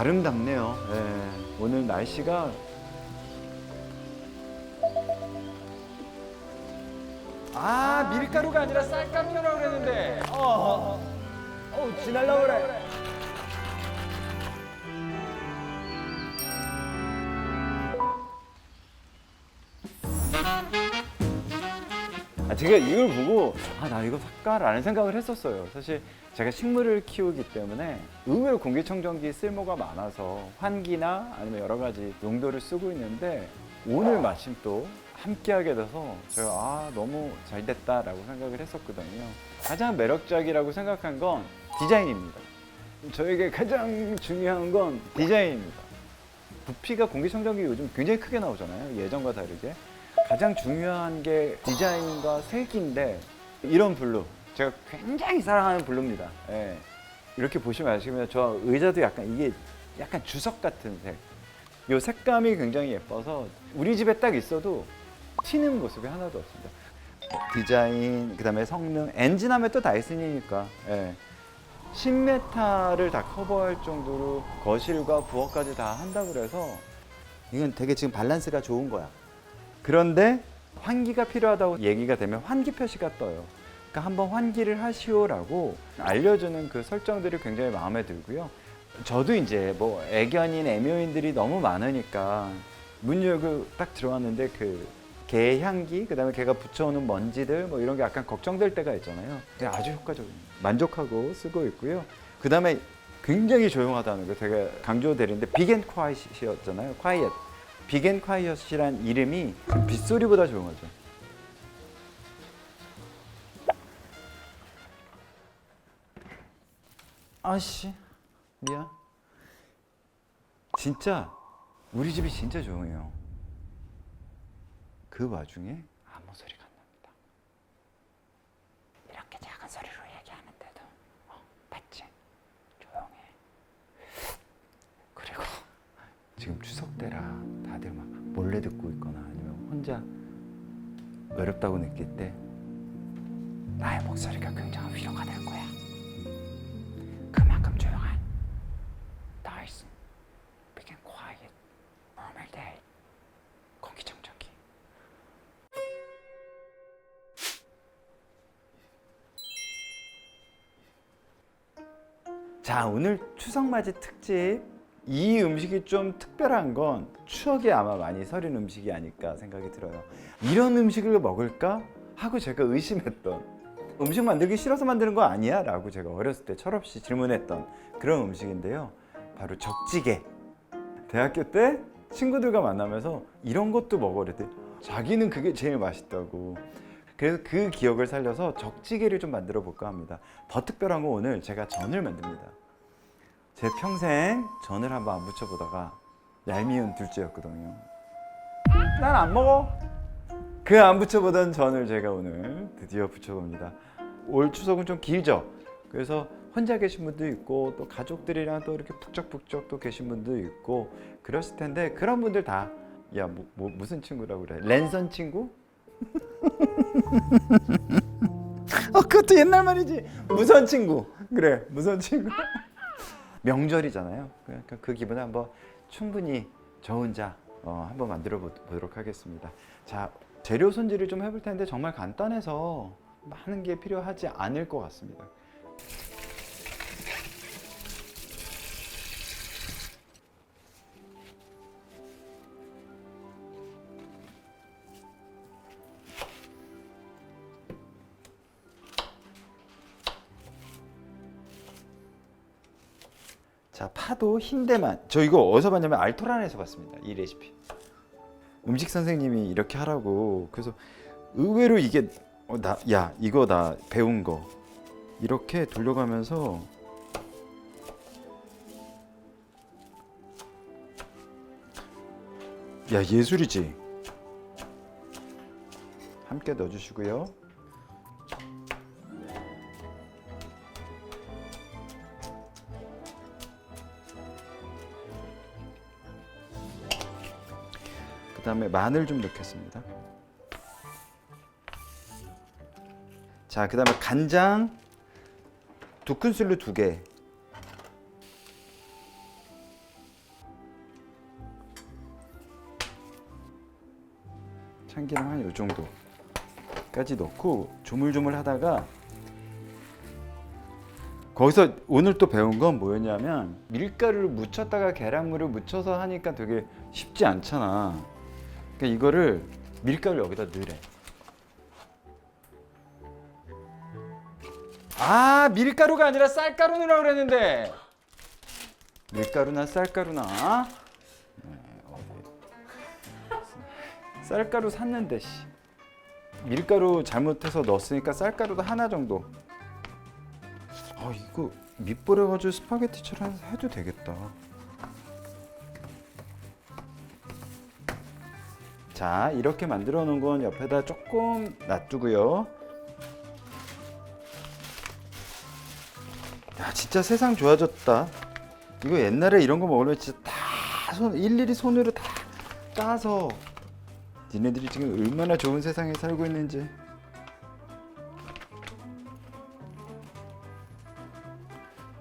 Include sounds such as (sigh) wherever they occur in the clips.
아름답네요. 예, 오늘 날씨가 아 밀가루가 아니라 쌀가루라고 그랬는데 어, 어 지날라 그래 아, 제가 이걸 보고 아 나 이거 살까라는 생각을 했었어요. 사실 제가 식물을 키우기 때문에 의외로 공기청정기 쓸모가 많아서 환기나 아니면 여러 가지 용도를 쓰고 있는데 오늘 마침 또 함께하게 돼서 제가 아 너무 잘 됐다라고 생각을 했었거든요. 가장 매력적이라고 생각한 건 디자인입니다. 저에게 가장 중요한 건 디자인입니다. 부피가 공기청정기 요즘 굉장히 크게 나오잖아요. 예전과 다르게. 가장 중요한 게 디자인과 색인데 이런 블루 제가 굉장히 사랑하는 블루입니다. 예. 이렇게 보시면 아시겠지만 저 의자도 약간 이게 약간 주석 같은 색. 이 색감이 굉장히 예뻐서 우리 집에 딱 있어도 튀는 모습이 하나도 없습니다. 디자인, 그다음에 성능, 엔진하면 또 다이슨이니까 예. 10m를 다 커버할 정도로 거실과 부엌까지 다 한다고 그래서 이건 되게 지금 밸런스가 좋은 거야. 그런데 환기가 필요하다고 얘기가 되면 환기 표시가 떠요. 그러니까 한번 환기를 하시오라고 알려주는 그 설정들이 굉장히 마음에 들고요. 저도 이제 뭐 애견인 애묘인들이 너무 많으니까 문 열고 딱 들어왔는데 그개 향기 그다음에 걔가 붙여오는 먼지들 뭐 이런 게 약간 걱정될 때가 있잖아요. 아주 효과적입니다. 만족하고 쓰고 있고요. 그다음에 굉장히 조용하다는 거 제가 강조드리는데 빅앤 콰이엇이었잖아요. 콰이엇. 빅앤 콰이엇이란 이름이 빗소리보다 조용하죠. 아씨 미안. 진짜 우리 집이 진짜 조용해요. 그 와중에 아무 소리가 안 납니다. 이렇게 작은 소리로 얘기하는데도 어, 맞지? 조용해. 그리고 지금 추석 때라 다들 막 몰래 듣고 있거나 아니면 혼자 외롭다고 느낄 때 나의 목소리가 굉장한 위로가 될 거야. 자 오늘 추석맞이 특집. 이 음식이 좀 특별한 건 추억이 아마 많이 서린 음식이 아닐까 생각이 들어요. 이런 음식을 먹을까? 하고 제가 의심했던 음식 만들기 싫어서 만드는 거 아니야? 라고 제가 어렸을 때 철없이 질문했던 그런 음식인데요. 바로 적지게. 대학교 때 친구들과 만나면서 이런 것도 먹으래대 자기는 그게 제일 맛있다고 그래서 그 기억을 살려서 적지게를 좀 만들어 볼까 합니다. 더 특별한 건 오늘 제가 전을 만듭니다. 제 평생 전을 한번 안 부쳐보다가 얄미운 둘째였거든요. 난 안 먹어. 그안 부쳐보던 전을 제가 오늘 드디어 부쳐봅니다. 올 추석은 좀 길죠? 그래서 혼자 계신 분도 있고 또 가족들이랑 또 이렇게 북적북적 또 계신 분도 있고 그랬을 텐데 그런 분들 다 야 뭐, 뭐, 무슨 친구라고 그래? 랜선 친구? 어 그것도 옛날 말이지. 무선 친구. 그래 무선 친구. 명절이잖아요. 그러니까 그 기분을 한번 충분히 저 혼자 어, 한번 만들어 보- 보도록 하겠습니다. 자 재료 손질을 좀 해볼 텐데 정말 간단해서 많은 게 필요하지 않을 것 같습니다 파도 흰데만 저 이거 어디서 봤냐면 알토란에서 봤습니다 이 레시피. 음식 선생님이 이렇게 하라고. 그래서 의외로 이게 어, 나, 야 이거 나 배운 거. 이렇게 돌려가면서 야 예술이지? 함께 넣어주시고요 그다음에 마늘 좀 넣겠습니다. 자, 그다음에 간장 두 큰술로 두 개. 참기름 한이 정도까지 넣고 조물조물 하다가 거기서 오늘 또 배운 건 뭐였냐면 밀가루를 묻혔다가 계란물을 묻혀서 하니까 되게 쉽지 않잖아. 그러니까 이거를 밀가루 여기다 넣으래. 아 밀가루가 아니라 쌀가루 넣으라고 그랬는데 밀가루나 쌀가루나 네. 쌀가루 샀는데 씨. 밀가루 잘못해서 넣었으니까 쌀가루도 하나 정도 아 이거 밑보려 가지고 스파게티처럼 해도 되겠다 자 이렇게 만들어 놓은 건 옆에다 조금 놔두고요. 야 진짜 세상 좋아졌다. 이거 옛날에 이런 거 먹으려면 진짜 다 손 일일이 손으로 다 따서 니네들이 지금 얼마나 좋은 세상에 살고 있는지.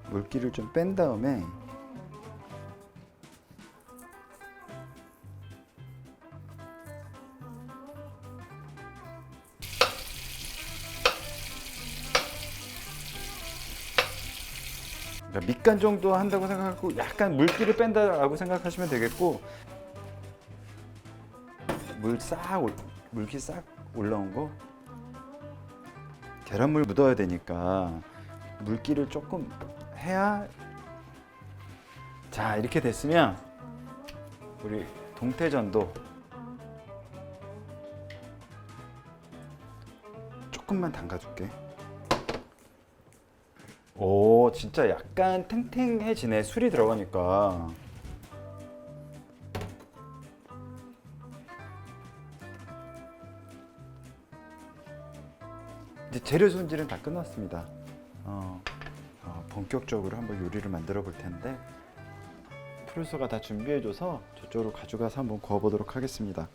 물기를 좀 뺀 다음에 밑간 정도 한다고 생각하고 약간 물기를 뺀다라고 생각하시면 되겠고 물 싹 물기 싹 올라온 거 계란물 묻어야 되니까 물기를 조금 해야 자 이렇게 됐으면 우리 동태전도 조금만 담가줄게 오 진짜 약간 탱탱해지네. 술이 들어가니까. 이제 재료 손질은 다 끝났습니다. 어, 어, 본격적으로 한번 요리를 만들어 볼 텐데 프로듀서가 다 준비해줘서 저쪽으로 가져가서 한번 구워보도록 하겠습니다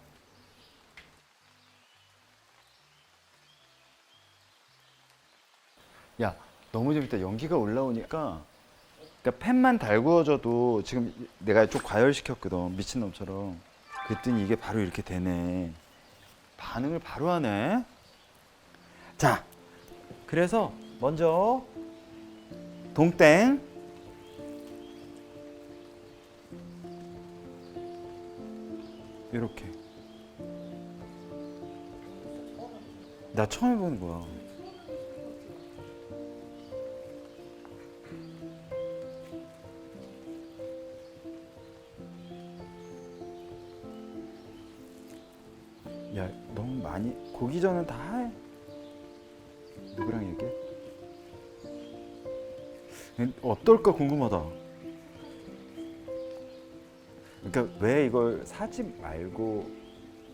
야 너무 재밌다. 연기가 올라오니까 그러니까 팬만 달구어져도 지금 내가 좀 과열시켰거든 미친놈처럼. 그랬더니 이게 바로 이렇게 되네. 반응을 바로 하네. 자 그래서 먼저 동땡. 이렇게. 나 처음 해보는 거야 야 너무 많이 고기 전은 다 해. 누구랑 얘기해? 어떨까 궁금하다. 그러니까 왜 이걸 사지 말고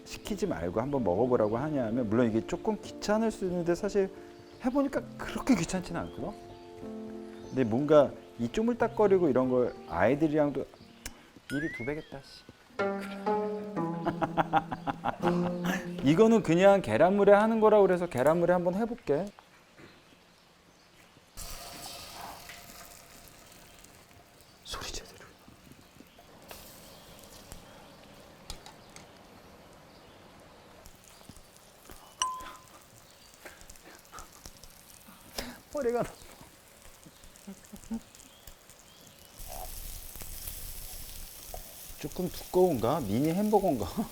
시키지 말고 한번 먹어보라고 하냐면 물론 이게 조금 귀찮을 수 있는데 사실 해보니까 그렇게 귀찮지는 않거든. 근데 뭔가 이 쪼물딱거리고 이런 걸 아이들이랑도 일이 두 배겠다. 씨. 이거는 그냥 계란물에 하는 거라 그래서 계란물에 한번 해볼게. 소리 제대로. 머리가 조금 두꺼운가? 미니 햄버거인가? (laughs)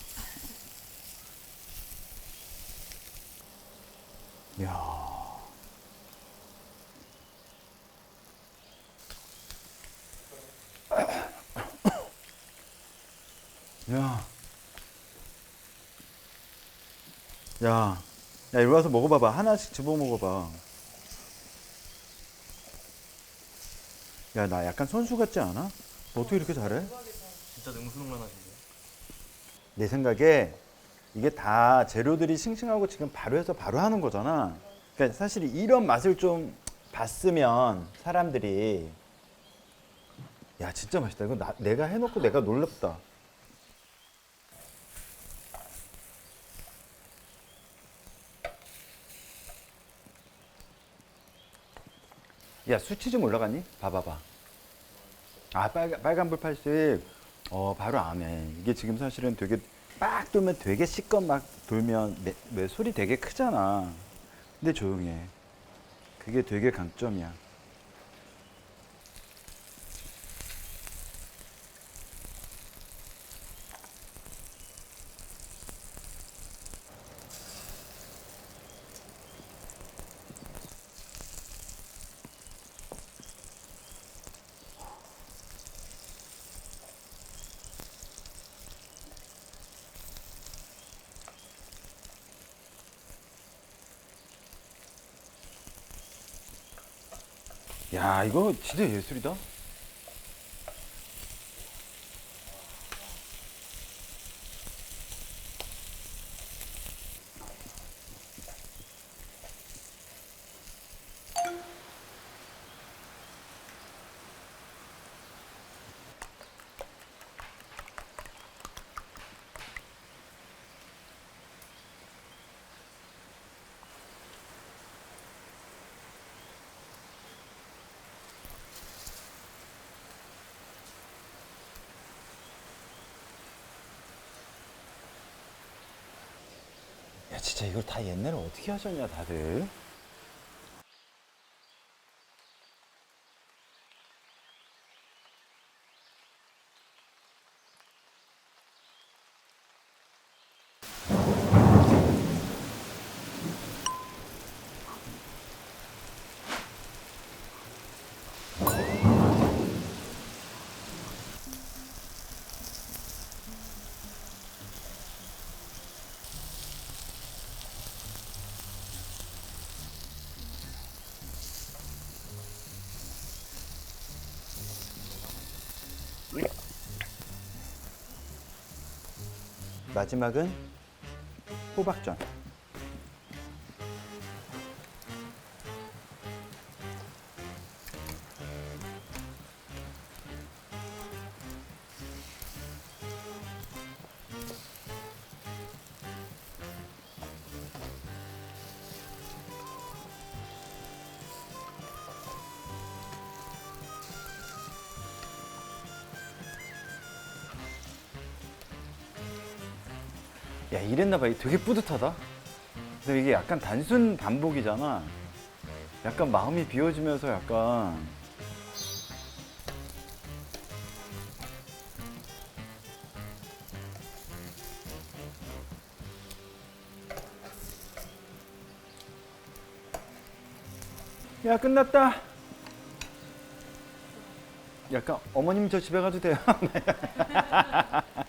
야. (coughs) 야. 야. 야, 이리 와서 먹어봐봐. 하나씩 집어 먹어봐. 야, 나 약간 선수 같지 않아? 너 어떻게 이렇게 잘해? 진짜 능수능란하신데요? 내 생각에 이게 다 재료들이 싱싱하고 지금 바로 해서 바로 하는 거잖아. 그러니까 사실 이런 맛을 좀 봤으면 사람들이 야 진짜 맛있다. 이거 나, 내가 해놓고 내가 놀랍다. 야 수치 좀 올라갔니? 봐봐봐. 아 빨간 빨간불 80. 어 바로 안 해. 이게 지금 사실은 되게 빡 돌면 되게 시껏 막 돌면 매, 매 소리 되게 크잖아. 근데 조용해. 그게 되게 강점이야. 야, 이거 진짜 예술이다. 진짜 이걸 다 옛날에 어떻게 하셨냐, 다들? 마지막은 호박전. 야, 이랬나 봐. 되게 뿌듯하다. 근데 이게 약간 단순 반복이잖아. 약간 마음이 비워지면서 약간 야, 끝났다. 약간 어머님 저 집에 가도 돼요. (laughs) (laughs)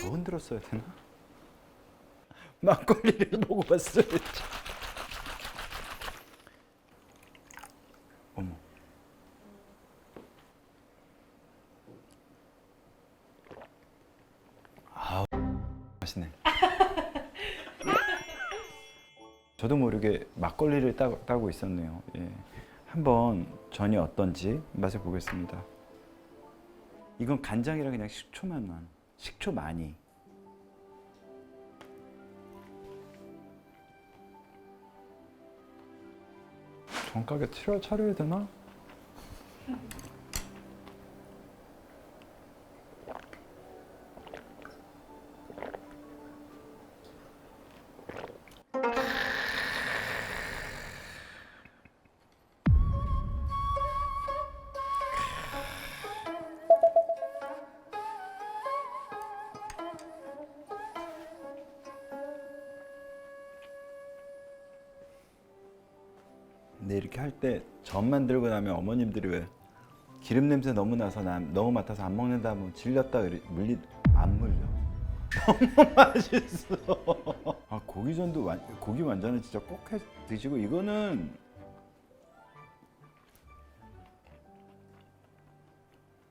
더 흔들었어야 되나? (laughs) 막걸리를 먹어봤어야지. (laughs) 어머. 아우 맛있네. (laughs) 저도 모르게 막걸리를 따, 따고 있었네요. 예. 한번 전이 어떤지 맛을 보겠습니다. 이건 간장이랑 그냥 식초만 만 식초 많이. 정가게 차려 차려야 되나? 이렇게 할 때 전 만들고 나면 어머님들이 왜 기름 냄새 너무 나서 난 너무 맡아서 안 먹는다 하면 질렸다 그래. 물리 안 물려. (laughs) 너무 맛있어. 아 고기전도 완, 고기 완자는 진짜 꼭 해 드시고 이거는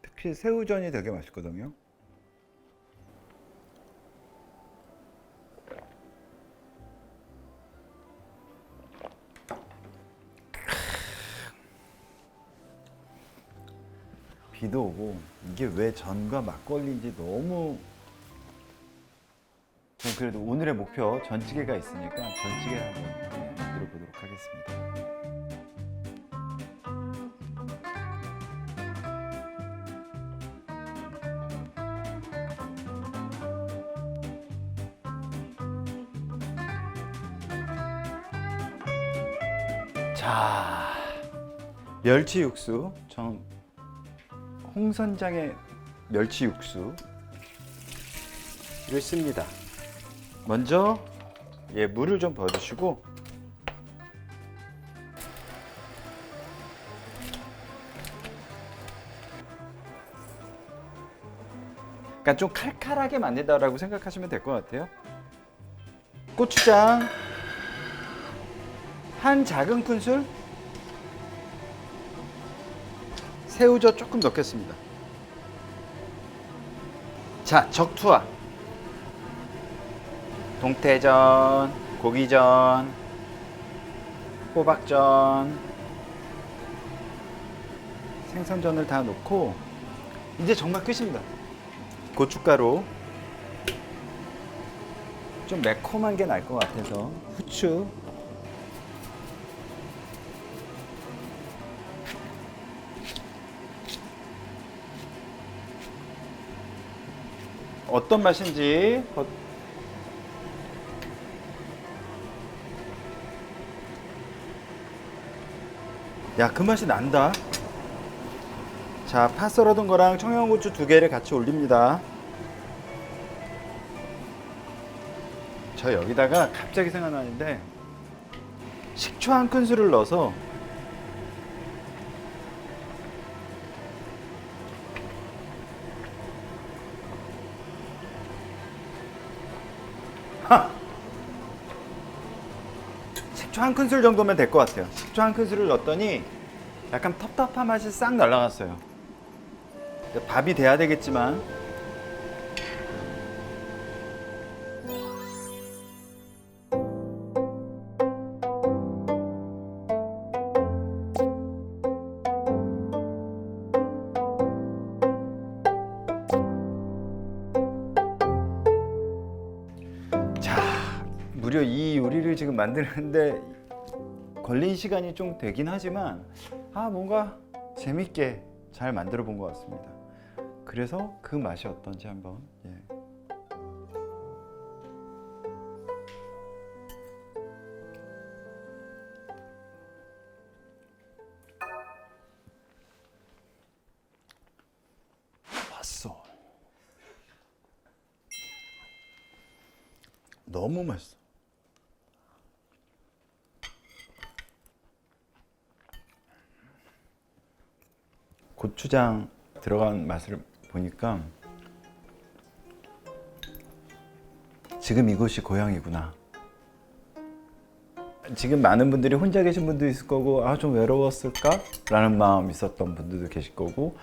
특히 새우전이 되게 맛있거든요 비도 오고 이게 왜 전과 막걸리인지 너무 전 그래도 오늘의 목표 전찌개가 있으니까 전찌개를 한번 네, 만들어 보도록 하겠습니다. 자, 멸치 육수. 전 홍선장의 멸치 육수 를 씁니다. 먼저 예 물을 좀 부어주시고 그러니까 좀 칼칼하게 만든다라고 생각하시면 될 것 같아요. 고추장 한 작은 큰술 새우젓 조금 넣겠습니다. 자, 적투와 동태전, 고기전, 호박전, 생선전을 다 넣고 이제 정말 끝입니다. 고춧가루 좀 매콤한 게 날 것 같아서 후추 어떤 맛인지 거- 야, 그 맛이 난다. 자, 파 썰어둔 거랑 청양고추 두 개를 같이 올립니다. 저 여기다가 갑자기 생각나는데 식초 한 큰술을 넣어서 하! 식초 한 큰술 정도면 될 것 같아요. 식초 한 큰술을 넣었더니 약간 텁텁한 맛이 싹 날아갔어요. 밥이 돼야 되겠지만 지금 만드는데 걸린 시간이 좀 되긴 하지만 아 뭔가 재밌게 잘 만들어 본 것 같습니다. 그래서 그 맛이 어떤지 한번 예. 맛있어. 너무 맛있어. 고추장 들어간 맛을 보니까 지금 이곳이 고향이구나. 지금 많은 분들이 혼자 계신 분도 있을 거고 아 좀 외로웠을까 라는 마음 있었던 분들도 계실 거고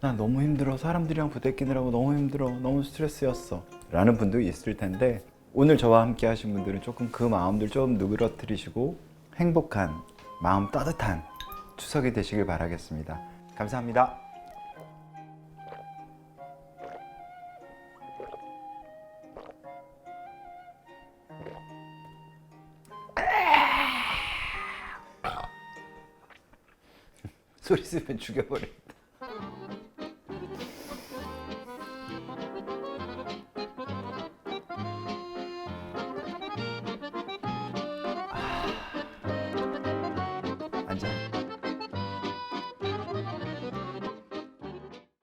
나 너무 힘들어. 사람들이랑 부대끼느라고 너무 힘들어. 너무 스트레스였어. 라는 분도 있을 텐데 오늘 저와 함께 하신 분들은 조금 그 마음들 좀 누그러뜨리시고 행복한 마음 따뜻한 추석이 되시길 바라겠습니다 감사합니다. (laughs) 소리 쓰면 죽여버린